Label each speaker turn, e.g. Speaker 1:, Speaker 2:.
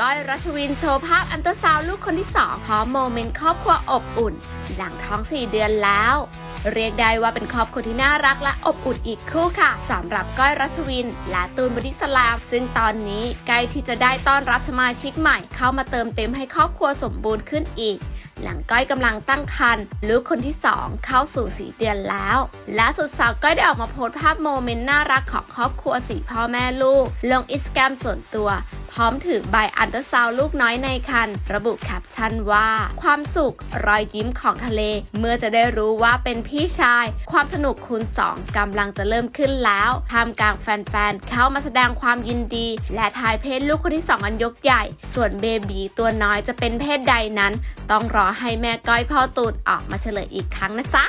Speaker 1: ก้อยรัชวินโชว์ภาพอันตร์ซาวลูกคนที่สองพร้อมโมเมนต์ครอบครัวอบอุ่น หลังท้องสี่เดือนแล้ว เรียกได้ว่าเป็นครอบครัวที่น่ารักและอบอุ่นอีกคู่ค่ะสำหรับก้อยรัชวิน และตูนบอดิสลาม ซึ่งตอนนี้ใกล้ที่จะได้ต้อนรับสมาชิกใหม่ เข้ามาเติมเต็มให้ครอบครัวสมบูรณ์ขึ้นอีก หลังก้อยกำลังตั้งครรภ์ลูกคนที่ 2 เข้าสู่สีเดือนแล้วล่าสุดสาวก้อยได้ออกมาโพสต์ภาพโมเมนต์น่ารักของครอบครัวสี่พ่อแม่ลูก ลงอินสตาแกรมส่วนตัว พร้อมถือใบอันเดอร์ซาวลูกน้อยในคันระบุแคปชั่นว่า ความสุขรอยยิ้มของทะเล เมื่อจะได้รู้ว่าเป็นพี่ี่ชาย ความสนุกคูณ 2กำลังจะเริ่มขึ้นแล้วท่ามกลางแฟนๆ เข้ามาแสดงความยินดี และทายเพศลูกคนที่ 2 อันยกใหญ่ ส่วนเบบีตัวน้อยจะเป็นเพศใดนั้น ต้องรอให้แม่ก้อยพ่อตูนออกมาเฉลยอีกครั้งนะจ๊ะ